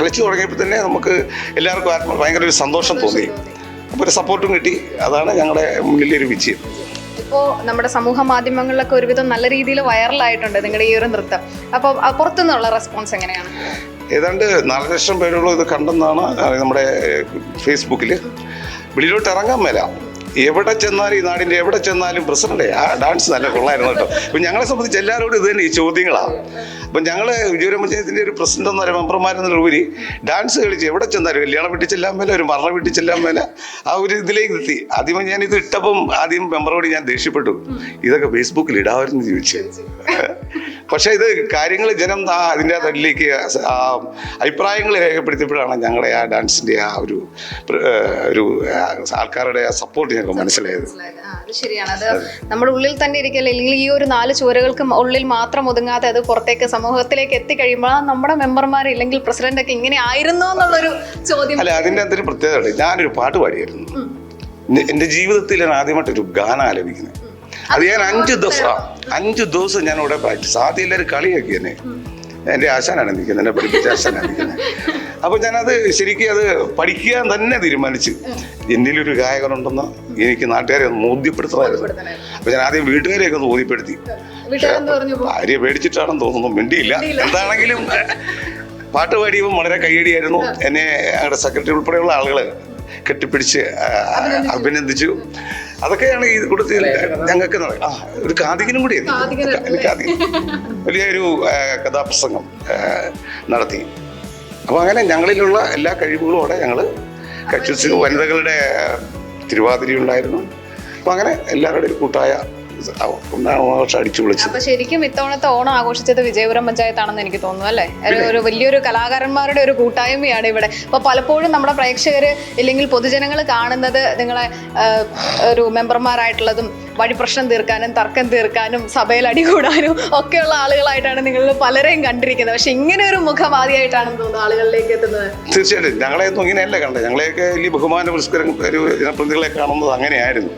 [SPEAKER 9] കളിച്ച് തുടങ്ങിയപ്പോൾ തന്നെ നമുക്ക് എല്ലാവർക്കും ഭയങ്കര ഒരു സന്തോഷം തോന്നി. അപ്പോൾ ഒരു സപ്പോർട്ടും കിട്ടി. അതാണ് ഞങ്ങളുടെ മുന്നിലൊരു വിജയം.
[SPEAKER 8] ഇപ്പോൾ നമ്മുടെ സമൂഹ മാധ്യമങ്ങളിലൊക്കെ ഒരുവിധം നല്ല രീതിയിൽ വൈറലായിട്ടുണ്ട് നിങ്ങളുടെ ഈ ഒരു നൃത്തം. അപ്പോൾ പുറത്തുനിന്നുള്ള റെസ്പോൺസ് എങ്ങനെയാണ്?
[SPEAKER 9] ഏതാണ്ട് നാല് ലക്ഷം പേരോളം ഇത് കണ്ടെന്നാണ് നമ്മുടെ ഫേസ്ബുക്കിൽ വെളിയിലോട്ട് ഇറങ്ങാൻ മേല. എവിടെ ചെന്നാലും ഈ നാടിന്റെ എവിടെ ചെന്നാലും പ്രസിഡന്റ്. ആ ഡാൻസ് നല്ല കൊള്ളായിരുന്നു കേട്ടോ. അപ്പം ഞങ്ങളെ സംബന്ധിച്ച് എല്ലാവരോടും ഇത് തന്നെ ഈ ചോദ്യങ്ങളാണ്. അപ്പം ഞങ്ങൾ വിജയപുര പഞ്ചായത്തിന്റെ ഒരു പ്രസിഡന്റ് എന്ന മെമ്പർമാരെന്നുള്ള ഉപരി ഡാൻസ് കളിച്ച് എവിടെ ചെന്നാലും കല്യാണം വീട്ടിൽ ചെല്ലാൻ മേലെ ഒരു മരണ വീട്ടിൽ ചെല്ലാൻ മേലെ ആ ഒരു ഇതിലേക്ക് എത്തി. ആദ്യം ഞാൻ ഇത് ഇട്ടപ്പം ആദ്യം മെമ്പറോട് ഞാൻ ദേഷ്യപ്പെട്ടു. ഇതൊക്കെ ഫേസ്ബുക്കിൽ ഇടാമായിരുന്നു ചോദിച്ചു. പക്ഷേ ഇത് കാര്യങ്ങൾ ജനം ആ അതിന്റെ അതിലേക്ക് അഭിപ്രായങ്ങൾ രേഖപ്പെടുത്തിയപ്പോഴാണ് ഞങ്ങളുടെ ആ ഡാൻസിന്റെ ആ ഒരു ഒരു ആൾക്കാരുടെ ആ സപ്പോർട്ട് ഞങ്ങൾക്ക് മനസ്സിലായത്.
[SPEAKER 8] ശരിയാണ്. അത് നമ്മുടെ ഉള്ളിൽ തന്നെ ഇരിക്കല്ലേ? അല്ലെങ്കിൽ ഈ ഒരു നാല് ചുവരുകൾക്ക് ഉള്ളിൽ മാത്രം ഒതുങ്ങാതെ അത് പുറത്തേക്ക് സമൂഹത്തിലേക്ക് എത്തിക്കഴിയുമ്പോൾ കഴിയുമ്പോൾ നമ്മുടെ മെമ്പർമാർ ഇല്ലെങ്കിൽ പ്രസിഡന്റ് ഒക്കെ ഇങ്ങനെ ആയിരുന്നു എന്നുള്ളൊരു ചോദ്യം.
[SPEAKER 9] അല്ല അതിന്റെ അകത്തൊരു പ്രത്യേകത ഞാനൊരു പാട്ട് പാടിയായിരുന്നു. എന്റെ- എന്റെ ജീവിതത്തിൽ ഞാൻ ആദ്യമായിട്ടൊരു ഗാനം ആലപിക്കുന്നത് അത് ഞാൻ അഞ്ച് ദിവസം അഞ്ചു ദിവസം ഞാൻ ഇവിടെ പ്രാക്ടീസ് ആദ്യം എല്ലാവരും കളിയാക്കി എന്നെ. എന്റെ ആശാനാണ് നിൽക്കുന്നത് എന്നെ പഠിപ്പിച്ച ആശാനാണ് നിൽക്കുന്നത്. അപ്പോൾ ഞാനത് ശരിക്കും അത് പഠിക്കാൻ തന്നെ തീരുമാനിച്ചു. എന്നിലൊരു ഗായകനുണ്ടെന്ന് എനിക്ക് നാട്ടുകാരെ ഒന്ന് ബോധ്യപ്പെടുത്തണമായിരുന്നു. അപ്പോൾ ഞാൻ ആദ്യം വീട്ടുകാരെയൊക്കെ ഒന്ന് ബോധ്യപ്പെടുത്തി. ഭാര്യ പേടിച്ചിട്ടാണെന്ന് തോന്നുന്നു. മിണ്ടിയില്ല. എന്താണെങ്കിലും പാട്ട് പാടിയപ്പോൾ വളരെ കയ്യടിയായിരുന്നു. എന്നെ ഞങ്ങളുടെ സെക്രട്ടറി ഉൾപ്പെടെയുള്ള ആളുകൾ കെട്ടിപ്പിടിച്ച് അഭിനന്ദിച്ചു. അതൊക്കെയാണ് ഈ കൂട്ടത്തിൽ ഞങ്ങൾക്ക് ആ, ഒരു കാതികനും കൂടി വലിയൊരു കഥാപ്രസംഗം നടത്തി. അപ്പോൾ അങ്ങനെ ഞങ്ങളിലുള്ള എല്ലാ കഴിവുകളോടെ ഞങ്ങൾ കക്ഷി വനിതകളുടെ തിരുവാതിരി ഉണ്ടായിരുന്നു അപ്പോൾ അങ്ങനെ എല്ലാവരുടെ ഒരു കൂട്ടായ കൊണ്ടാണ് വർഷം അടിച്ചു വിളിച്ചത്
[SPEAKER 8] അപ്പൊ ശരിക്കും ഇത്തവണത്തെ ഓണം ആഘോഷിച്ചത് വിജയപുരം പഞ്ചായത്താണെന്ന് എനിക്ക് തോന്നുന്നു അല്ലേ? ഒരു- ഒരു വലിയൊരു കലാകാരന്മാരുടെ ഒരു കൂട്ടായ്മയാണ് ഇവിടെ. അപ്പൊ പലപ്പോഴും നമ്മുടെ പ്രേക്ഷകര് ഇല്ലെങ്കിൽ പൊതുജനങ്ങൾ കാണുന്നത് നിങ്ങളെ ആ, ഒരു മെമ്പർമാരായിട്ടുള്ളതും വഴി പ്രശ്നം തീർക്കാനും തർക്കം തീർക്കാനും സഭയിൽ അടികൂടാനും ഒക്കെയുള്ള ആളുകളായിട്ടാണ് നിങ്ങൾ പലരെയും കണ്ടിരിക്കുന്നത്. പക്ഷെ ഇങ്ങനെ ഒരു മുഖം തോന്നുന്നത് തോന്നുന്നു ആളുകളിലേക്ക് എത്തുന്നത്.
[SPEAKER 9] തീർച്ചയായിട്ടും. ഞങ്ങളെയൊന്നും ഇങ്ങനെയല്ല കണ്ടത്. ഞങ്ങളെയൊക്കെ വലിയ ബഹുമാന പുരസ്കാരം ഒരു ജനപ്രതിനിധികളെ കാണുന്നത് അങ്ങനെയായിരുന്നു.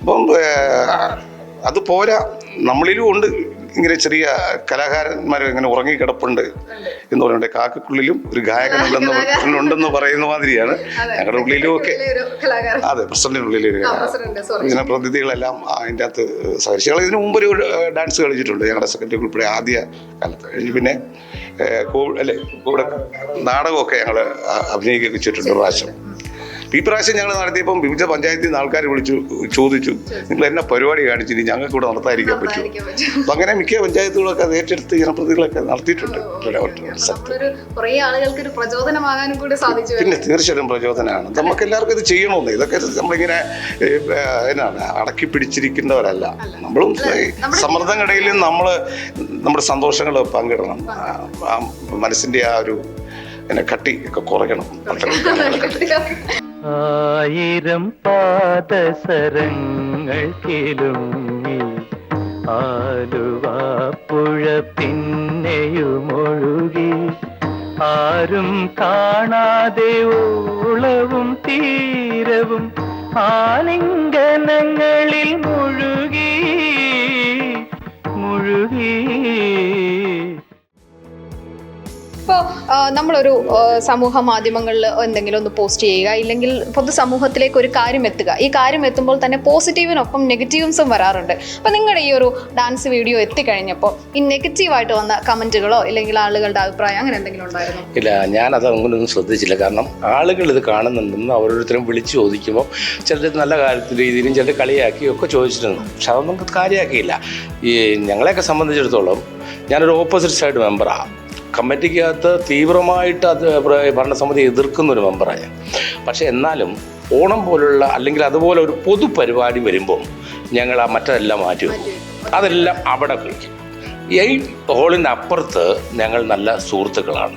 [SPEAKER 9] അപ്പം ഏഹ്, അത് പോരാ. നമ്മളിലും ഉണ്ട്. ഇങ്ങനെ ചെറിയ കലാകാരന്മാർ ഇങ്ങനെ ഉറങ്ങിക്കിടപ്പുണ്ട് എന്ന് പറയുന്നുണ്ട്. കാക്കക്കുള്ളിലും ഒരു ഗായകനുണ്ടെന്ന് ഉണ്ടെന്ന് പറയുന്ന മാതിരിയാണ്. ഞങ്ങളുടെ ഉള്ളിലും ഒക്കെ അതെ പ്രസിഡന്റിന്റെ ഉള്ളിൽ ഒരു ജനപ്രതിനിധികളെല്ലാം അതിന്റെ അകത്ത് സഹകരിച്ചു. ഞങ്ങൾ ഇതിനു മുമ്പ് ഒരു ഡാൻസ് കളിച്ചിട്ടുണ്ട്. ഞങ്ങളുടെ സെക്രട്ടറി ഉൾപ്പെടെ ആദ്യ കാലത്ത്. കഴിഞ്ഞ് പിന്നെ കോവിഡ് അല്ലെ കോവിഡ് നാടകമൊക്കെ ഞങ്ങൾ അഭിനയിക്കുകയൊക്കെ ചെയ്തിട്ടുണ്ട് പ്രാവശ്യം. ഈ പ്രാവശ്യം ഞങ്ങൾ നടത്തിയപ്പം വിവിധ പഞ്ചായത്തിൽ നിന്ന് ആൾക്കാർ വിളിച്ചു ചോദിച്ചു. നിങ്ങൾ എന്നെ പരിപാടി കാണിച്ചിട്ട് ഞങ്ങൾക്ക് ഇവിടെ നടത്താതിരിക്കാൻ പറ്റും അപ്പം അങ്ങനെ മിക്ക പഞ്ചായത്തുകളൊക്കെ അത് ഏറ്റെടുത്ത് ജനപ്രതികളൊക്കെ നടത്തിയിട്ടുണ്ട്. പിന്നെ തീർച്ചയായിട്ടും പ്രചോദനമാണ്. നമുക്ക് എല്ലാവർക്കും ഇത് ചെയ്യണമെന്ന്. ഇതൊക്കെ നമ്മളിങ്ങനെ എന്നാണ് അടക്കി പിടിച്ചിരിക്കുന്നവരല്ല. നമ്മളും ഈ സമ്മർദ്ദങ്ങളിലും നമ്മൾ നമ്മുടെ സന്തോഷങ്ങൾ പങ്കിടണം. മനസ്സിന്റെ ആ മനസ്സിന്റെ ആ ഒരു പിന്നെ കട്ടി. ഒക്കെ കുറയ്ക്കണം.
[SPEAKER 10] ആയിരം പാദസരങ്ങൾ കിലുങ്ങി ആലുവാപ്പുഴ പിന്നെയുമൊഴുകി. ആരും കാണാതെ ഓളവും തീരവും ആലിംഗനങ്ങളിൽ മുഴുകി. മുഴുകി.
[SPEAKER 8] ഇപ്പോൾ നമ്മളൊരു സമൂഹ മാധ്യമങ്ങളിൽ എന്തെങ്കിലും ഒന്ന് പോസ്റ്റ് ചെയ്യുക ഇല്ലെങ്കിൽ പൊതുസമൂഹത്തിലേക്ക് ഒരു കാര്യം എത്തുക. ഈ കാര്യം എത്തുമ്പോൾ തന്നെ പോസിറ്റീവിനൊപ്പം നെഗറ്റീവ്സും വരാറുണ്ട്. അപ്പോൾ നിങ്ങളുടെ ഈ ഒരു ഡാൻസ് വീഡിയോ എത്തിക്കഴിഞ്ഞപ്പോൾ ഈ നെഗറ്റീവായിട്ട് വന്ന കമന്റുകളോ ഇല്ലെങ്കിൽ ആളുകളുടെ അഭിപ്രായം അങ്ങനെ എന്തെങ്കിലും ഉണ്ടായിരുന്നു?
[SPEAKER 11] ഇല്ല ഞാനത് അങ്ങനെയൊന്നും ശ്രദ്ധിച്ചില്ല. കാരണം ആളുകൾ ഇത് കാണുന്നുണ്ടെന്ന് ഓരോരുത്തരും വിളിച്ചു ചോദിക്കുമ്പോൾ ചിലർ നല്ല കാര്യത്തിൽ രീതിയിലും ചിലർ കളിയാക്കി ഒക്കെ ചോദിച്ചിട്ടുണ്ട്. പക്ഷെ അതൊന്നും കാര്യമാക്കിയില്ല ഈ ഞങ്ങളെയൊക്കെ സംബന്ധിച്ചിടത്തോളം ഞാനൊരു ഓപ്പോസിറ്റ് സൈഡ് മെമ്പറാണ് കമ്മിറ്റിക്കകത്ത് തീവ്രമായിട്ട് അത് ഭരണസമിതി എതിർക്കുന്ന ഒരു മെമ്പറായ. ഞാൻ പക്ഷേ എന്നാലും ഓണം പോലുള്ള അല്ലെങ്കിൽ അതുപോലെ ഒരു പൊതു പരിപാടി വരുമ്പോൾ ഞങ്ങൾ ആ മറ്റതെല്ലാം മാറ്റി വെക്കും. അതെല്ലാം അവിടെ കളിക്കും ഈ ഹോളിന്റെ അപ്പുറത്ത് ഞങ്ങൾ നല്ല സുഹൃത്തുക്കളാണ്.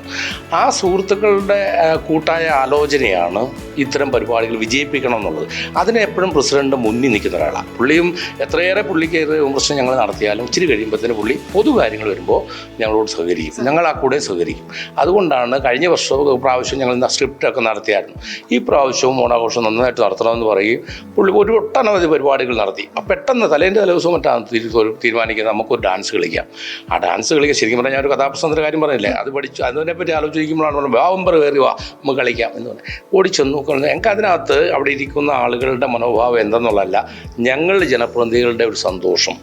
[SPEAKER 11] ആ സുഹൃത്തുക്കളുടെ കൂട്ടായ ആലോചനയാണ് ഇത്തരം പരിപാടികൾ വിജയിപ്പിക്കണം എന്നുള്ളത് അതിനെ എപ്പോഴും പ്രസിഡന്റ് മുന്നിൽ നിൽക്കുന്ന ഒരാളാണ് പുള്ളിയും എത്രയേറെ പുള്ളിക്ക് വിമർശനം ഞങ്ങൾ നടത്തിയാലും ഇച്ചിരി കഴിയുമ്പോഴത്തേന് പുള്ളി പൊതു കാര്യങ്ങൾ വരുമ്പോൾ ഞങ്ങളോട് സഹകരിക്കും. ഞങ്ങൾ ആ കൂടെ സഹകരിക്കും. അതുകൊണ്ടാണ് കഴിഞ്ഞ വർഷവും പ്രാവശ്യം ഞങ്ങൾ സ്ക്രിപ്റ്റൊക്കെ നടത്തിയായിരുന്നു. ഈ പ്രാവശ്യവും ഓണാഘോഷം നന്നായിട്ട് നടത്തണമെന്ന് പറയുകയും പുള്ളി ഒരു ഒട്ടനവധി പരിപാടികൾ നടത്തി. പെട്ടെന്ന് തലേന്റെ തലേദിവസം മറ്റാണ് തീരു- തീരുമാനിക്കുന്നത് നമുക്കൊരു ഡാൻസ് കളിക്കാം. ആ ഡാൻസ് കളിക്കുക ശരിക്കും പറഞ്ഞാൽ ഞാൻ ഒരു കഥാപ്രസംഗത്തിന്റെ കാര്യം പറഞ്ഞില്ലേ? അത് പഠിച്ചു അതിനെപ്പറ്റി ആലോചിക്കുമ്പോഴാണ് പറഞ്ഞത് വാവമ്പർ കയറി വാ നമുക്ക് കളിക്കാം എന്ന് പറഞ്ഞു. ഓടിച്ചെന്നു ഞങ്ങൾക്ക് അതിനകത്ത് അവിടെ ഇരിക്കുന്ന ആളുകളുടെ മനോഭാവം എന്തെന്നുള്ളതല്ല ഞങ്ങളുടെ ജനപ്രതിനിധികളുടെ ഒരു സന്തോഷം.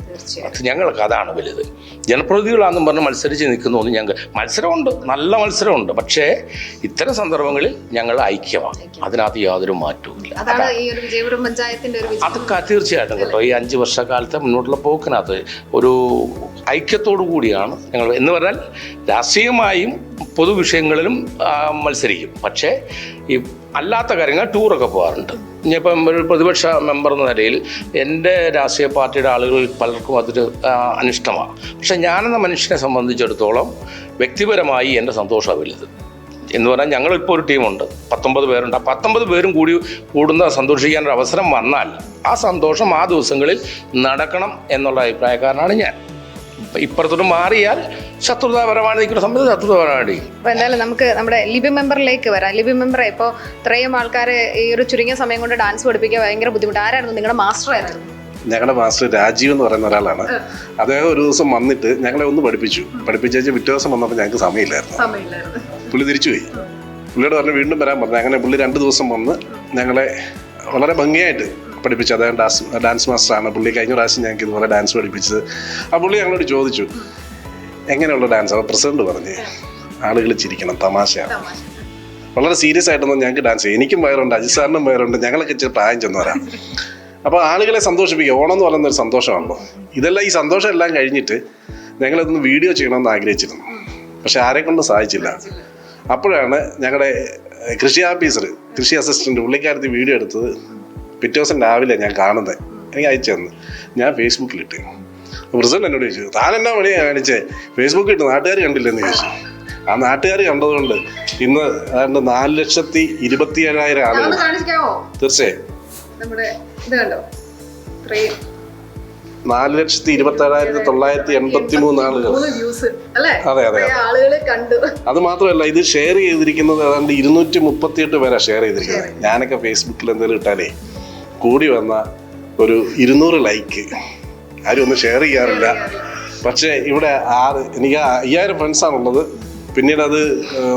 [SPEAKER 11] അത് ഞങ്ങൾക്ക് അതാണ് വലുത്. ജനപ്രതിനിധികളാണെന്നും പറഞ്ഞ് മത്സരിച്ച് നിൽക്കുന്നൊന്നും ഞങ്ങൾക്ക് മത്സരമുണ്ട് നല്ല മത്സരമുണ്ട്. പക്ഷേ ഇത്തരം സന്ദർഭങ്ങളിൽ ഞങ്ങൾ ഐക്യമാണ്. അതിനകത്ത് യാതൊരു മാറ്റവും ഇല്ല. അത്. തീർച്ചയായിട്ടും കേട്ടോ. ഈ അഞ്ച് വർഷക്കാലത്തെ മുന്നോട്ടുള്ള പോക്കിനകത്ത് ഒരു ഐക്യത്തോടു കൂടിയാണ് ഞങ്ങൾ എന്ന് പറഞ്ഞാൽ രാഷ്ട്രീയമായും പൊതുവിഷയങ്ങളിലും മത്സരിക്കും. പക്ഷേ ഈ അല്ലാത്ത കാര്യങ്ങൾ ടൂറൊക്കെ പോകാറുണ്ട്. ഇനിയിപ്പം ഒരു പ്രതിപക്ഷ മെമ്പർ എന്ന നിലയിൽ എന്റെ രാഷ്ട്രീയ പാർട്ടിയുടെ ആളുകളിൽ പലർക്കും അതൊരു അനിഷ്ടമാണ്. പക്ഷെ ഞാനെന്ന മനുഷ്യനെ സംബന്ധിച്ചിടത്തോളം വ്യക്തിപരമായി എന്റെ സന്തോഷമാണ് വലുത്. എന്ന് പറഞ്ഞാൽ ഞങ്ങളിപ്പോൾ ഒരു ടീമുണ്ട്. പത്തൊമ്പത് പേരുണ്ട്. ആ പത്തൊമ്പത് പേരും കൂടി കൂടുന്ന സന്തോഷിക്കാൻ ഒരു അവസരം വന്നാൽ ആ സന്തോഷം ആ ദിവസങ്ങളിൽ നടക്കണം എന്നുള്ള അഭിപ്രായക്കാരനാണ് ഞാൻ. ഇപ്പുറത്തോട്ട് മാറിയാൽ ശത്രുതാപരമാണ് നിൽക്കുന്ന സമയത്ത് ശത്രുതാപരമാണ്
[SPEAKER 8] അപ്പോൾ എന്തായാലും നമുക്ക് നമ്മുടെ ലിബി മെമ്പറിലേക്ക് വരാം. ലിബി മെമ്പറെ ഇപ്പോൾ ഇത്രയും ആൾക്കാരെ ഈ ഒരു ചുരുങ്ങിയ സമയം കൊണ്ട് ഡാൻസ് പഠിപ്പിക്കാൻ ഭയങ്കര ബുദ്ധിമുട്ട് ആരായിരുന്നു നിങ്ങളുടെ മാസ്റ്റർ ആയിരുന്നു
[SPEAKER 12] ഞങ്ങളുടെ മാസ്റ്റർ രാജീവ് എന്ന് പറയുന്ന ഒരാളാണ്. അദ്ദേഹം ഒരു ദിവസം വന്നിട്ട് ഞങ്ങളെ ഒന്ന് പഠിപ്പിച്ചു. പഠിപ്പിച്ചു പിറ്റേ ദിവസം വന്നപ്പോൾ ഞങ്ങൾക്ക് സമയമില്ലായിരുന്നു.
[SPEAKER 8] സമയമില്ലായിരുന്നു.
[SPEAKER 12] പുള്ളി തിരിച്ചുപോയി പുള്ളിയോട് പറഞ്ഞ് വീണ്ടും വരാൻ പറഞ്ഞു. അങ്ങനെ പുള്ളി രണ്ട് ദിവസം വന്ന് ഞങ്ങളെ വളരെ ഭംഗിയായിട്ട് പഠിപ്പിച്ചു. അദ്ദേഹം ഡാൻസ് ഡാൻസ് മാസ്റ്ററാണ്. പുള്ളി കഴിഞ്ഞ പ്രാവശ്യം ഞങ്ങൾക്ക് ഇതുപോലെ ഡാൻസ് പഠിപ്പിച്ചത്. ആ പുള്ളി ഞങ്ങളോട് ചോദിച്ചു എങ്ങനെയുള്ള ഡാൻസ്? അപ്പോൾ പ്രസിഡന്റ് പറഞ്ഞു ആളുകൾ ചിരിക്കണം തമാശയാണ്. വളരെ സീരിയസ് ആയിട്ടൊന്നും ഞങ്ങൾക്ക് ഡാൻസ് എനിക്കും വയറുണ്ട് അജിത് സാറിനും വയറുണ്ട് ഞങ്ങളൊക്കെ ഇച്ചിരി പ്രായം ചെന്നവരാണ്. അപ്പോൾ ആളുകളെ സന്തോഷിപ്പിക്കുക. ഓണം എന്ന് പറയുന്ന ഒരു സന്തോഷമാണല്ലോ. ഇതെല്ലാം ഈ സന്തോഷം എല്ലാം കഴിഞ്ഞിട്ട് ഞങ്ങളിതൊന്ന് വീഡിയോ ചെയ്യണമെന്ന് ആഗ്രഹിച്ചിരുന്നു. പക്ഷെ ആരെ കൊണ്ട് സാധിച്ചില്ല അപ്പോഴാണ് ഞങ്ങളുടെ കൃഷി ഓഫീസർ കൃഷി അസിസ്റ്റന്റ് പുള്ളിക്കാരത്തി വീഡിയോ എടുത്തത്. പിറ്റേ ദിവസം രാവിലെ ഞാൻ കാണുന്നത്. എനിക്ക് അയച്ചു തന്നു. ഞാൻ ഫേസ്ബുക്കിൽ ഫേസ്ബുക്കിലിട്ട്. പ്രസിഡന്റ് എന്നോട് ചോദിച്ചു താൻ എന്നാ പണിയാ കാണിച്ചേ? ഫേസ്ബുക്കിൽ ഇട്ട് നാട്ടുകാർ കണ്ടില്ലെന്ന് ചോദിച്ചു. ആ നാട്ടുകാർ കണ്ടതുകൊണ്ട് ഇന്ന് ഏതാണ്ട് നാല് ലക്ഷത്തി ഇരുപത്തി ഏഴായിരം ആളുകൾ. തീർച്ചയായും. നാല് ലക്ഷത്തി ഇരുപത്തി ഏഴായിരത്തി തൊള്ളായിരത്തി എൺപത്തി മൂന്ന് ആളുകൾ അതെ അതെ അത്. മാത്രമല്ല ഇത് ഷെയർ ചെയ്തിരിക്കുന്നത് ഏതാണ്ട് ഇരുന്നൂറ്റി മുപ്പത്തി എട്ട് പേരാണ് ഷെയർ ചെയ്തിരിക്കുന്നത് ഞാനൊക്കെ ഫേസ്ബുക്കിൽ എന്തെങ്കിലും ഇട്ടാലേ കൂടി വന്ന ഒരു ഇരുന്നൂറ് ലൈക്ക് ആരും ഒന്നും ഷെയർ ചെയ്യാറില്ല. പക്ഷേ ഇവിടെ ആറ് എനിക്ക് അയ്യായിരം ഫ്രണ്ട്സാണുള്ളത് പിന്നീട് അത്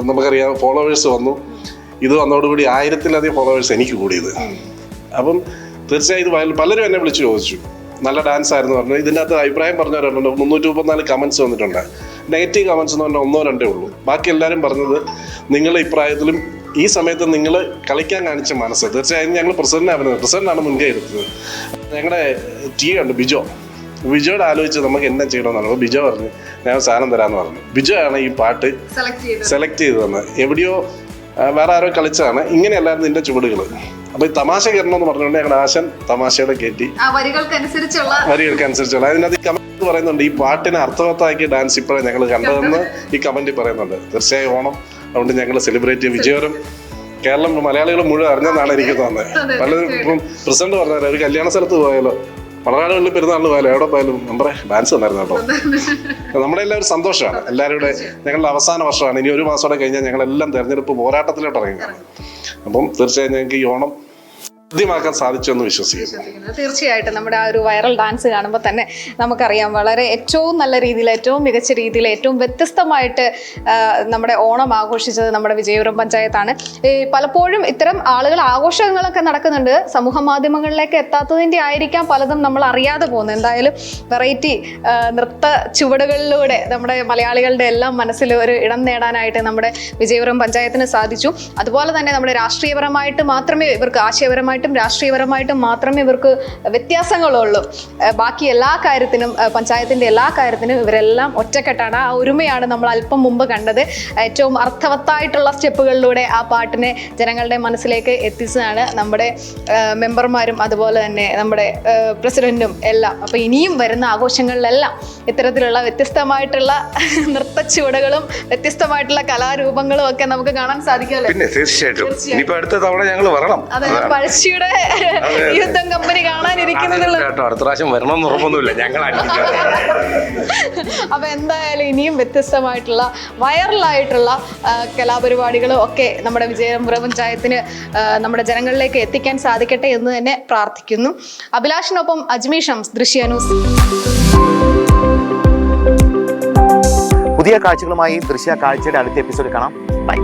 [SPEAKER 12] നമുക്കറിയാം ഫോളോവേഴ്സ് വന്നു. ഇത് വന്നതോടുകൂടി ആയിരത്തിലധികം ഫോളോവേഴ്സ് എനിക്ക് കൂടിയത്. അപ്പം തീർച്ചയായും ഇത് പലരും എന്നെ വിളിച്ച് ചോദിച്ചു. നല്ല ഡാൻസ് ആയിരുന്നു പറഞ്ഞു. ഇതിന്റെ അകത്ത് അഭിപ്രായം പറഞ്ഞവരുണ്ട്. മുന്നൂറ്റി മുപ്പത്തിനാല് കമൻസ് വന്നിട്ടുണ്ട്. നെഗറ്റീവ് കമൻസ് എന്ന് പറഞ്ഞാൽ ഒന്നോ രണ്ടേ ഉള്ളൂ. ബാക്കി എല്ലാവരും പറഞ്ഞത് നിങ്ങളുടെ ഇപ്രായത്തിലും ഈ സമയത്ത് നിങ്ങൾ കളിക്കാൻ കാണിച്ച മനസ്സ്. തീർച്ചയായും ഞങ്ങൾ പ്രസിഡന്റ് ആവുന്നത് പ്രസിഡന്റാണ് മുൻകൈ എടുത്തത്. ഞങ്ങളുടെ ടി ഉണ്ട് ബിജോ. ബിജോട് ആലോചിച്ച് നമുക്ക് എന്നാ ചെയ്യണമെന്നാണ് അപ്പോൾ ബിജോ പറഞ്ഞു ഞാൻ സാധനം തരാമെന്ന് പറഞ്ഞു. ബിജോ ആണ് ഈ പാട്ട്
[SPEAKER 8] സെലക്ട് ചെയ്ത്
[SPEAKER 12] തന്നത് എവിടെയോ വേറെ ആരോ കളിച്ചതാണ്. ഇങ്ങനെയല്ലായിരുന്നു ഇതിന്റെ ചുവടുകൾ അപ്പൊ ഈ തമാശ കയറണമെന്ന് പറഞ്ഞുകൊണ്ട് ഞങ്ങളുടെ ആശൻ തമാശയുടെ കയറ്റി.
[SPEAKER 8] വരികൾക്കനുസരിച്ചുള്ള
[SPEAKER 12] വരികൾക്ക് അനുസരിച്ചുള്ള അതിനകത്ത് ഈ കമന്റ് പറയുന്നുണ്ട് ഈ പാട്ടിനെ അർത്ഥവത്താക്കി ഡാൻസ് ഇപ്പോഴേ ഞങ്ങൾ കണ്ടതെന്ന് ഈ കമന്റ് പറയുന്നുണ്ട്. തീർച്ചയായും ഓണം അതുകൊണ്ട് ഞങ്ങൾ സെലിബ്രേറ്റ് ചെയ്യും. വിജയവരം കേരളം മലയാളികൾ മുഴുവൻ അറിഞ്ഞെന്നാണ് എനിക്ക് തോന്നുന്നത്. പലരും ഇപ്പം പ്രസിഡന്റ് പറഞ്ഞാൽ ഒരു കല്യാണ സ്ഥലത്ത് പോയാലോ മലനാടുകളിൽ പെരുന്നാളിൽ പോയാലോ എവിടെ പോയാലും നമ്മുടെ ഡാൻസ് തന്നായിരുന്നു കേട്ടോ. നമ്മുടെ എല്ലാവരും സന്തോഷമാണ്. എല്ലാവരുടെ ഞങ്ങളുടെ അവസാന വർഷമാണ്. ഇനി ഒരു മാസം കൂടെ കഴിഞ്ഞാൽ ഞങ്ങളെല്ലാം തെരഞ്ഞെടുപ്പ് പോരാട്ടത്തിലോട്ട് ഇറങ്ങുകയാണ്. അപ്പം തീർച്ചയായും ഞങ്ങൾക്ക് ഈ ഓണം സാധ്യമാക്കാൻ സാധിച്ചെന്ന് വിശ്വസിക്കുന്നു.
[SPEAKER 8] തീർച്ചയായിട്ടും നമ്മുടെ ആ ഒരു വൈറൽ ഡാൻസ് കാണുമ്പോൾ തന്നെ നമുക്കറിയാം വളരെ ഏറ്റവും നല്ല രീതിയിൽ ഏറ്റവും മികച്ച രീതിയിൽ ഏറ്റവും വ്യത്യസ്തമായിട്ട് നമ്മുടെ ഓണം ആഘോഷിച്ചത് നമ്മുടെ വിജയപുരം പഞ്ചായത്താണ്. ഈ പലപ്പോഴും ഇത്തരം ആളുകൾ ആഘോഷങ്ങളൊക്കെ നടക്കുന്നുണ്ട്. സമൂഹ മാധ്യമങ്ങളിലേക്ക് എത്താത്തതിന്റെ ആയിരിക്കാം പലതും നമ്മൾ അറിയാതെ പോകുന്നത്. എന്തായാലും വെറൈറ്റി നൃത്ത ചുവടുകളിലൂടെ നമ്മുടെ മലയാളികളുടെ എല്ലാം മനസ്സിൽ ഒരു ഇടം നേടാനായിട്ട് നമ്മുടെ വിജയപുരം പഞ്ചായത്തിന് സാധിച്ചു. അതുപോലെ തന്നെ നമ്മുടെ രാഷ്ട്രീയപരമായിട്ട് മാത്രമേ ഇവർക്ക് ആശയപരമായിട്ടും രാഷ്ട്രീയപരമായിട്ടും മാത്രമേ ഇവർക്ക് വ്യത്യാസങ്ങളുള്ളൂ. ബാക്കി എല്ലാ കാര്യത്തിനും പഞ്ചായത്തിന്റെ പഞ്ചായത്തിന്റെ എല്ലാ കാര്യത്തിനും ഇവരെല്ലാം ഒറ്റക്കെട്ടാണ്. ആ ഒരുമയാണ് നമ്മൾ അല്പം മുമ്പ് കണ്ടത്. ഏറ്റവും അർത്ഥവത്തായിട്ടുള്ള സ്റ്റെപ്പുകളിലൂടെ ആ പാട്ടിനെ ജനങ്ങളുടെ മനസ്സിലേക്ക് എത്തിച്ചതാണ് നമ്മുടെ മെമ്പർമാരും അതുപോലെ തന്നെ നമ്മുടെ പ്രസിഡന്റും പ്രസിഡന്റും എല്ലാം. അപ്പോൾ ഇനിയും വരുന്ന ആഘോഷങ്ങളിലെല്ലാം ഇത്തരത്തിലുള്ള വ്യത്യസ്തമായിട്ടുള്ള നൃത്ത ചുവടുകളും വ്യത്യസ്തമായിട്ടുള്ള കലാരൂപങ്ങളും ഒക്കെ നമുക്ക് കാണാൻ സാധിക്കുമല്ലോ?
[SPEAKER 9] തീർച്ചയായിട്ടും. ഇനിയിപ്പോ അടുത്ത തവണ ഞങ്ങൾ വരണം.
[SPEAKER 8] അതെ പഴശ്ശിയുടെ യുദ്ധം കമ്പനി കാണാനിരിക്കുന്നതിൽ
[SPEAKER 9] കേട്ടോ. അടുത്ത പ്രാവശ്യം വരണം എന്ന് ഉറപ്പൊന്നുമില്ല. ഞങ്ങൾ
[SPEAKER 8] അപ്പൊ എന്തായാലും ഇനിയും വ്യത്യസ്തമായിട്ടുള്ള വൈറലായിട്ടുള്ള കലാപരിപാടികളും ഒക്കെ നമ്മുടെ വിജയപുരം പഞ്ചായത്തിന് നമ്മുടെ ജനങ്ങളിലേക്ക് എത്തിക്കാൻ സാധിക്കട്ടെ എന്ന് തന്നെ പ്രാർത്ഥിക്കുന്നു. അഭിലാഷിനൊപ്പം അജ്മീർ ഷംസ് ദൃശ്യ ന്യൂസ്.
[SPEAKER 1] പുതിയ കാഴ്ചകളുമായി ദൃശ്യ കാഴ്ചയുടെ അടുത്ത എപ്പിസോഡ് കാണാം. ബൈ.